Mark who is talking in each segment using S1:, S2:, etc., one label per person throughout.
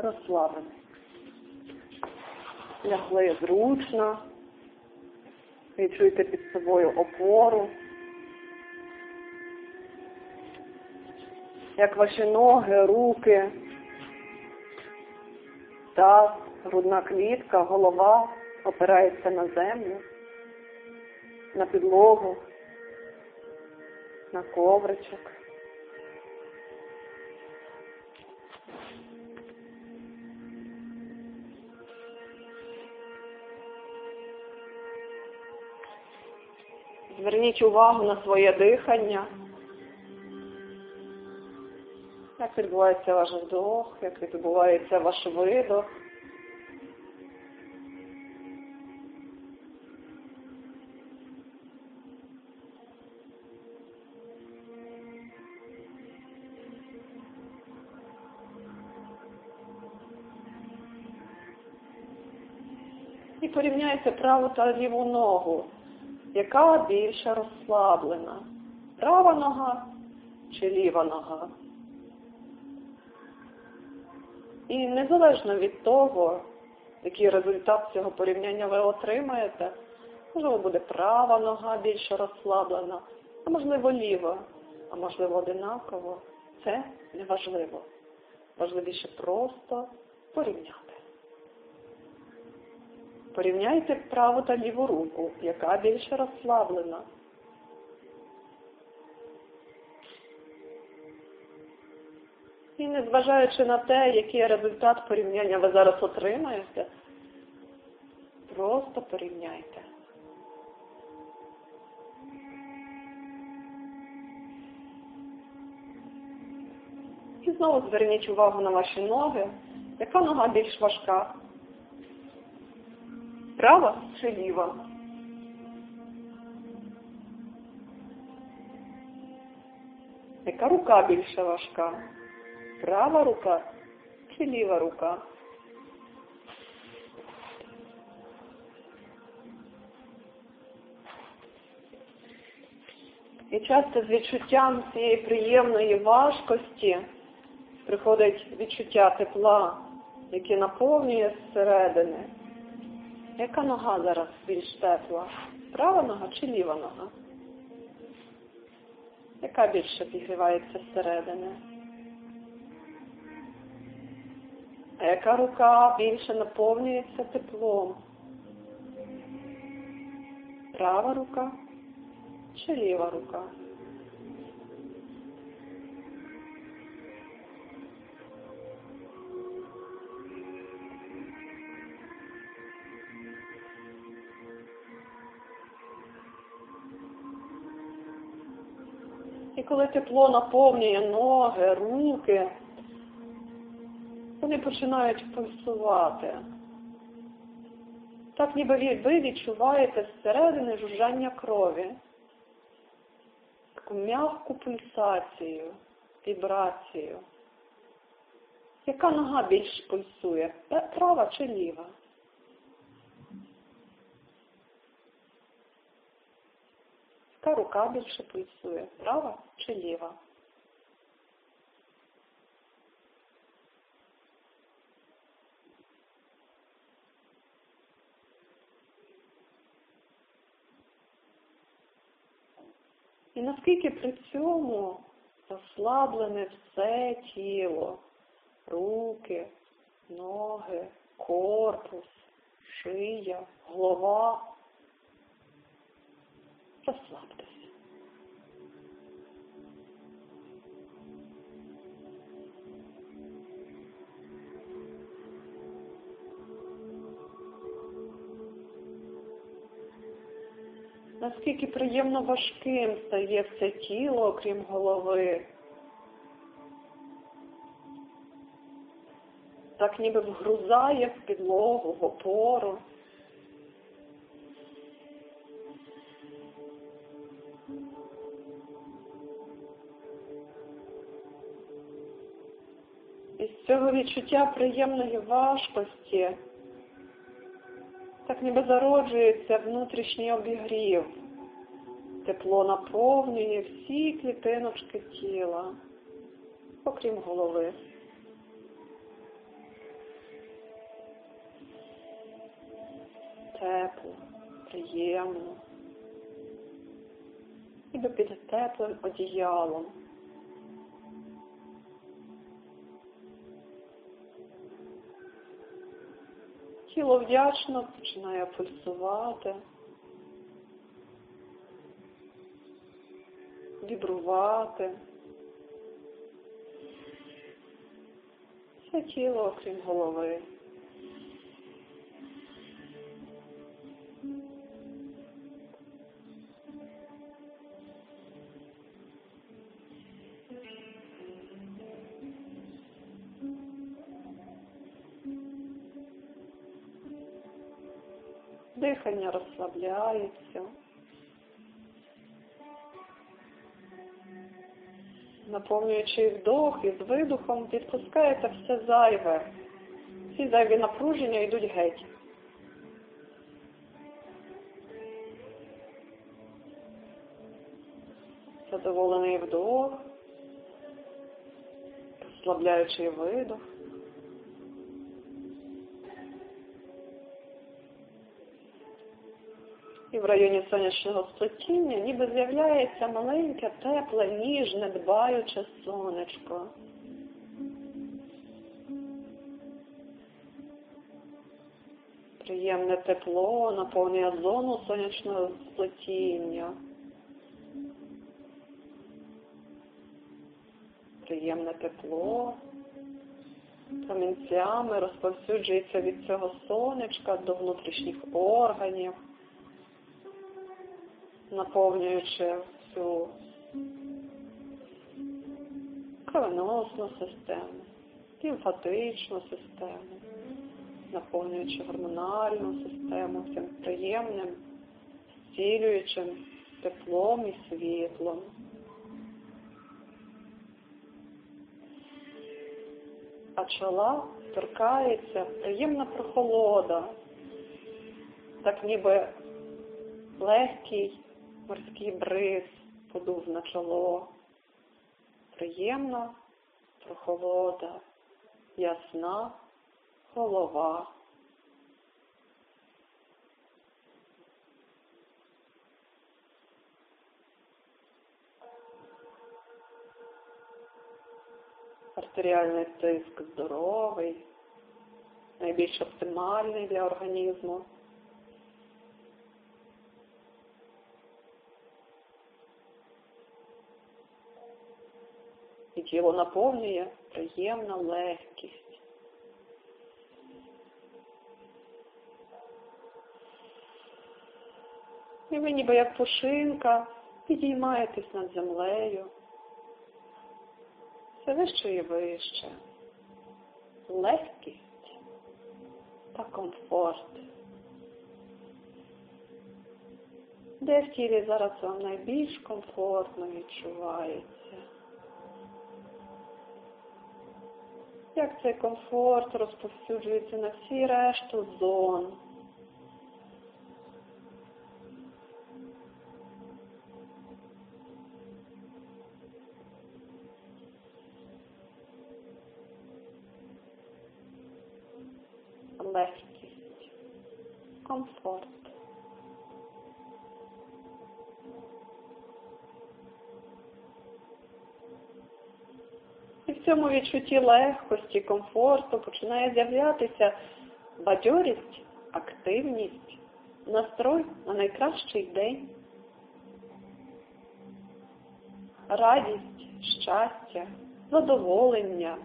S1: розслаблений. Лягли зручно. Відчуйте під собою опору. Як ваші ноги, руки, таз, грудна клітка, голова опирається на землю, на підлогу, на ковричок. Зверніть увагу на своє дихання. Як відбувається ваш вдох, як відбувається ваш видох. І порівняйте праву та ліву ногу яка більше розслаблена? Права нога чи ліва нога? І незалежно від того, який результат цього порівняння ви отримаєте, можливо, буде права нога більше розслаблена, а можливо ліва, а можливо одинаково. Це не важливо. Важливіше просто порівняти. Порівняйте праву та ліву руку, яка більше розслаблена. І незважаючи на те, який результат порівняння ви зараз отримаєте, просто порівняйте. І знову зверніть увагу на ваші ноги. Яка нога більш важка? Права чи ліва? Яка рука більше важка? Права рука чи ліва рука? І часто з відчуттям цієї приємної важкості приходить відчуття тепла, яке наповнює зсередини. Яка нога зараз більш тепла? Права нога чи ліва нога? Яка більше підгрівається зсередини? А яка рука більше наповнюється теплом? Права рука чи ліва рука? І коли тепло наповнює ноги, руки, вони починають пульсувати. Так ніби ви відчуваєте зсередини жужжання крові, таку м'яку пульсацію, вібрацію. Яка нога більш пульсує? Права чи ліва? Яка рука більше пульсує? Права чи ліва? І наскільки при цьому розслаблене все тіло, руки, ноги, корпус, шия, голова. Розслабтеся. Наскільки приємно важким стає все тіло, окрім голови. Так ніби вгрузає в підлогу, в опору. Із цього відчуття приємної важкості так ніби зароджується внутрішній обігрів. Тепло наповнює всі клітиночки тіла, окрім голови. Тепло, приємно. І до під теплим одіялом. Тіло вдячно починає пульсувати, вібрувати. Все тіло, окрім голови. Дихання розслабляється. Наповнюючи вдох і з видухом, відпускаєте все зайве. Всі зайві напруження йдуть геть. Задоволений вдох, розслабляючий видох. В районі сонячного сплетіння ніби з'являється маленьке, тепле, ніжне, дбаюче сонечко. Приємне тепло наповнює зону сонячного сплетіння. Приємне тепло промінцями розповсюджується від цього сонечка до внутрішніх органів наповнюючи всю кровоносну систему, лімфатичну систему, наповнюючи гормональну систему цим приємним, зцілюючим теплом і світлом. А чола торкається приємна прохолода, так ніби легкий морський бриз подув на чоло. Приємна прохолода, ясна голова. Артеріальний тиск здоровий, найбільш оптимальний для організму. Тіло наповнює приємна легкість. І ви ніби як пушинка підіймаєтесь над землею. Все вище і вище. Легкість та комфорт. Де в тілі зараз вам найбільш комфортно відчувається? Як цей комфорт розповсюджується на всі решту зон. Легкість, комфорт. Цьому відчутті легкості, комфорту починає з'являтися бадьорість, активність, настрой на найкращий день, радість, щастя, задоволення.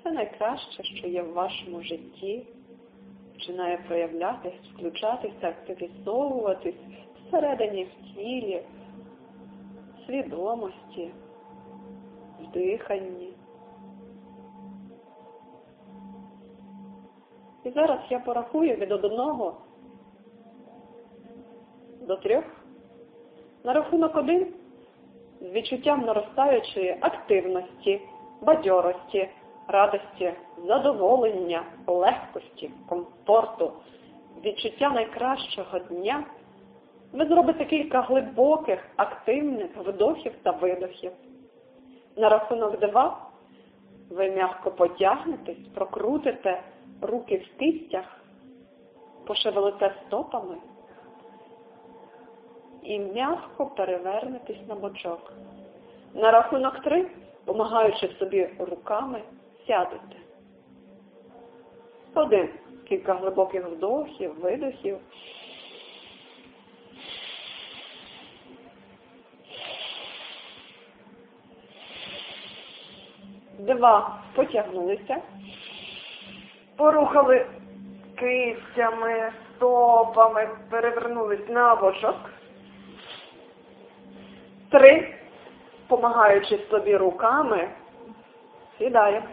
S1: Все найкраще, що є в вашому житті, починає проявлятись, включатися, активізовуватись всередині в тілі, свідомості диханні. І зараз я порахую від одного до трьох. На рахунок один з відчуттям наростаючої активності, бадьорості, радості, задоволення, легкості, комфорту, відчуття найкращого дня. Ви зробите кілька глибоких, активних вдохів та видохів. На рахунок два ви м'яко потягнетесь, прокрутите руки в кистях, пошевелите стопами і м'яко перевернетесь на бочок. На рахунок три, помагаючи собі руками, сядете. Один. Кілька глибоких вдохів, видохів. Два. Потягнулися. Порухали кистями, стопами, перевернулись на бочок. Три. Помагаючи собі руками, сідаємо.